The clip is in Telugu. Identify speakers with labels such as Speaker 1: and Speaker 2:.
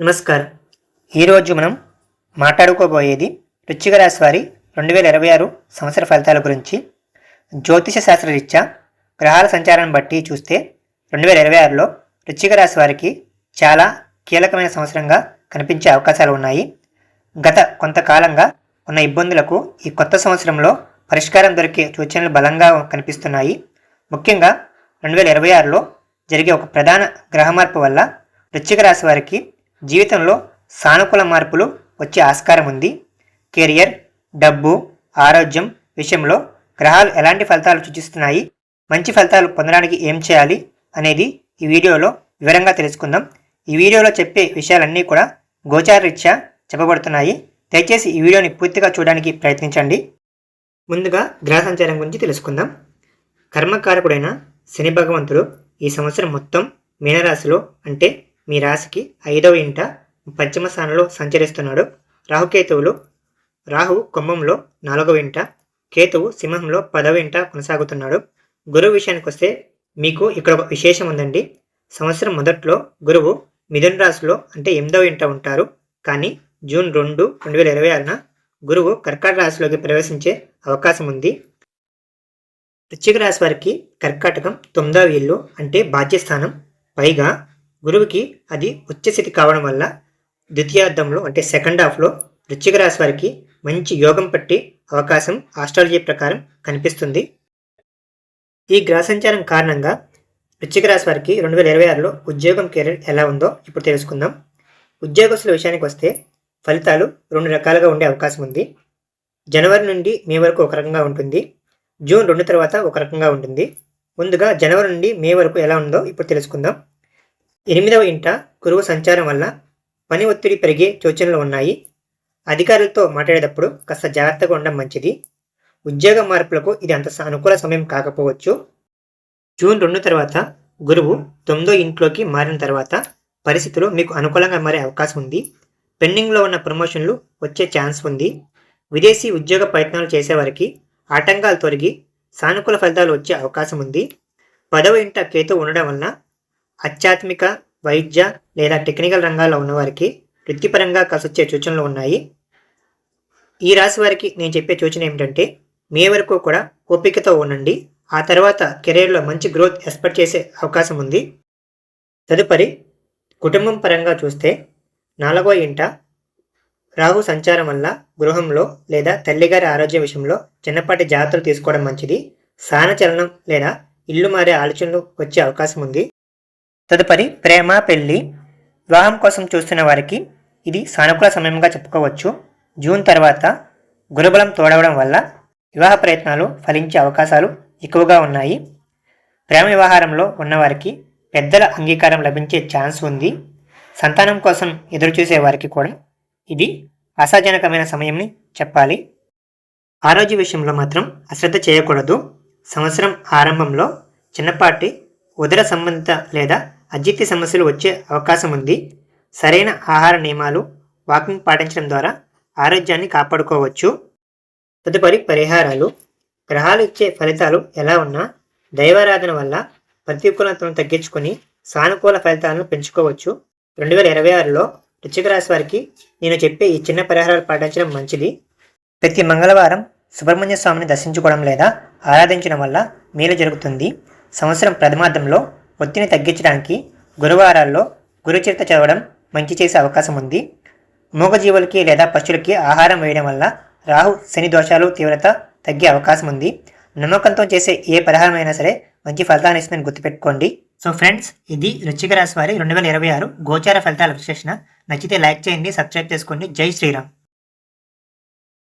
Speaker 1: నమస్కారం. ఈరోజు మనం మాట్లాడుకోబోయేది వృశ్చిక రాశి వారి రెండు వేల ఇరవై ఆరు సంవత్సర ఫలితాల గురించి. జ్యోతిష శాస్త్రరీత్యా గ్రహాల సంచారాన్ని బట్టి చూస్తే రెండు వేల ఇరవై ఆరులో వృశ్చిక రాశి వారికి చాలా కీలకమైన సంవత్సరంగా కనిపించే అవకాశాలు ఉన్నాయి. గత కొంతకాలంగా ఉన్న ఇబ్బందులకు ఈ కొత్త సంవత్సరంలో పరిష్కారం దొరికే సూచనలు బలంగా కనిపిస్తున్నాయి. ముఖ్యంగా రెండు వేల ఇరవై ఆరులో జరిగే ఒక ప్రధాన గ్రహ మార్పు వల్ల వృచ్చిక రాశి వారికి జీవితంలో సానుకూల మార్పులు వచ్చే ఆస్కారం ఉంది. కెరియర్ డబ్బు ఆరోగ్యం విషయంలో గ్రహాలు ఎలాంటి ఫలితాలు సూచిస్తున్నాయి? మంచి ఫలితాలు పొందడానికి ఏం చేయాలి? అనేది ఈ వీడియోలో వివరంగా తెలుసుకుందాం. ఈ వీడియోలో చెప్పే విషయాలన్నీ కూడా గోచారరీత్యా చెప్పబడుతున్నాయి. దయచేసి ఈ వీడియోని పూర్తిగా చూడడానికి ప్రయత్నించండి. ముందుగా గ్రహ సంచారం గురించి తెలుసుకుందాం. కర్మకారకుడైన శని భగవంతుడు ఈ సంవత్సరం మొత్తం మీనరాశిలో అంటే మీ రాశికి ఐదవ ఇంట పశ్చిమ స్థానంలో సంచరిస్తున్నాడు. రాహుకేతువులు రాహు కుంభంలో నాలుగవ ఇంట కేతువు సింహంలో పదవ ఇంట కొనసాగుతున్నాడు. గురువు విషయానికి వస్తే మీకు ఇక్కడ ఒక విశేషం ఉందండి. సంవత్సరం మొదట్లో గురువు మిథున రాశిలో అంటే ఎనిమిదవ ఇంట ఉంటారు. కానీ జూన్ రెండు రెండు వేల ఇరవై ఆరున గురువు కర్కాట రాశిలోకి ప్రవేశించే అవకాశం ఉంది. వృశ్చిక రాశి వారికి కర్కాటకం తొమ్మిదవ ఇల్లు అంటే బాధ్యస్థానం. పైగా గురువుకి అది ఉచ్చస్థితి కావడం వల్ల ద్వితీయార్థంలో అంటే సెకండ్ హాఫ్లో వృశ్చిక రాశి వారికి మంచి యోగం పట్టే అవకాశం ఆస్ట్రాలజీ ప్రకారం కనిపిస్తుంది. ఈ గ్రహ సంచారం కారణంగా వృశ్చిక రాశి వారికి రెండు వేల ఇరవై ఆరులో ఉద్యోగం కెరీర్ ఎలా ఉందో ఇప్పుడు తెలుసుకుందాం. ఉద్యోగస్తుల విషయానికి వస్తే ఫలితాలు రెండు రకాలుగా ఉండే అవకాశం ఉంది. జనవరి నుండి మే వరకు ఒక రకంగా ఉంటుంది. జూన్ రెండు తర్వాత ఒక రకంగా ఉంటుంది. ముందుగా జనవరి నుండి మే వరకు ఎలా ఉందో ఇప్పుడు తెలుసుకుందాం. ఎనిమిదవ ఇంట గురువు సంచారం వల్ల పని ఒత్తిడి పెరిగే సూచనలు ఉన్నాయి. అధికారులతో మాట్లాడేటప్పుడు కాస్త జాగ్రత్తగా ఉండడం మంచిది. ఉద్యోగ మార్పులకు ఇది అంత అనుకూల సమయం కాకపోవచ్చు. జూన్ రెండు తర్వాత గురువు తొమ్మిదో ఇంట్లోకి మారిన తర్వాత పరిస్థితులు మీకు అనుకూలంగా మారే అవకాశం ఉంది. పెండింగ్లో ఉన్న ప్రమోషన్లు వచ్చే ఛాన్స్ ఉంది. విదేశీ ఉద్యోగ ప్రయత్నాలు చేసేవారికి ఆటంకాలు తొలగి సానుకూల ఫలితాలు వచ్చే అవకాశం ఉంది. పదవ ఇంట కేతు ఉండడం వలన ఆధ్యాత్మిక వైద్య లేదా టెక్నికల్ రంగాల్లో ఉన్నవారికి వృత్తిపరంగా కలిసొచ్చే సూచనలు ఉన్నాయి. ఈ రాశి వారికి నేను చెప్పే సూచన ఏమిటంటే మే వరకు కూడా ఓపికతో ఉండండి. ఆ తర్వాత కెరీర్లో మంచి గ్రోత్ ఎక్స్పెక్ట్ చేసే అవకాశం ఉంది. తదుపరి కుటుంబం పరంగా చూస్తే నాలుగో ఇంట రాహు సంచారం వల్ల గృహంలో లేదా తల్లిగారి ఆరోగ్య విషయంలో చిన్నపాటి జాగ్రత్తలు తీసుకోవడం మంచిది. స్థానచలనం లేదా ఇల్లు మారే ఆలోచనలు వచ్చే అవకాశం ఉంది. తదుపరి ప్రేమ పెళ్ళి వివాహం కోసం చూస్తున్న వారికి ఇది సానుకూల సమయంగా చెప్పుకోవచ్చు. జూన్ తర్వాత గురుబలం తోడవడం వల్ల వివాహ ప్రయత్నాలు ఫలించే అవకాశాలు ఎక్కువగా ఉన్నాయి. ప్రేమ వ్యవహారంలో ఉన్నవారికి పెద్దల అంగీకారం లభించే ఛాన్స్ ఉంది. సంతానం కోసం ఎదురుచూసే వారికి కూడా ఇది ఆశాజనకమైన సమయంని చెప్పాలి. ఆరోగ్య విషయంలో మాత్రం అశ్రద్ధ చేయకూడదు. సంవత్సరం ఆరంభంలో చిన్నపాటి ఉదర సంబంధిత లేదా అజీర్తి సమస్యలు వచ్చే అవకాశం ఉంది. సరైన ఆహార నియమాలు వాకింగ్ పాటించడం ద్వారా ఆరోగ్యాన్ని కాపాడుకోవచ్చు. తదుపరి పరిహారాలు. గ్రహాలు ఇచ్చే ఫలితాలు ఎలా ఉన్నా దైవారాధన వల్ల ప్రతికూలతను తగ్గించుకొని సానుకూల ఫలితాలను పెంచుకోవచ్చు. రెండు వేల ఇరవై ఆరులో వృశ్చిక రాశి వారికి నేను చెప్పే ఈ చిన్న పరిహారాలు పాటించడం మంచిది. ప్రతి మంగళవారం సుబ్రహ్మణ్య స్వామిని దర్శించుకోవడం లేదా ఆరాధించడం వల్ల మేలు జరుగుతుంది. సంవత్సరం ప్రథమార్థంలో ఒత్తిడిని తగ్గించడానికి గురువారాల్లో గురుచరిత చదవడం మంచి చేసే అవకాశం ఉంది. మూగజీవులకి లేదా పశువులకి ఆహారం వేయడం వల్ల రాహు శని దోషాలు తీవ్రత తగ్గే అవకాశం ఉంది. నమ్మకంతో చేసే ఏ పరిహారం అయినా సరే మంచి ఫలితాన్ని ఇస్తుందని గుర్తుపెట్టుకోండి. సో ఫ్రెండ్స్ ఇది వృశ్చిక రాశి వారి రెండు వేల ఇరవై ఆరు గోచార ఫలితాల విశ్లేషణ. నచ్చితే లైక్ చేయండి సబ్స్క్రైబ్ చేసుకోండి. జై శ్రీరామ్.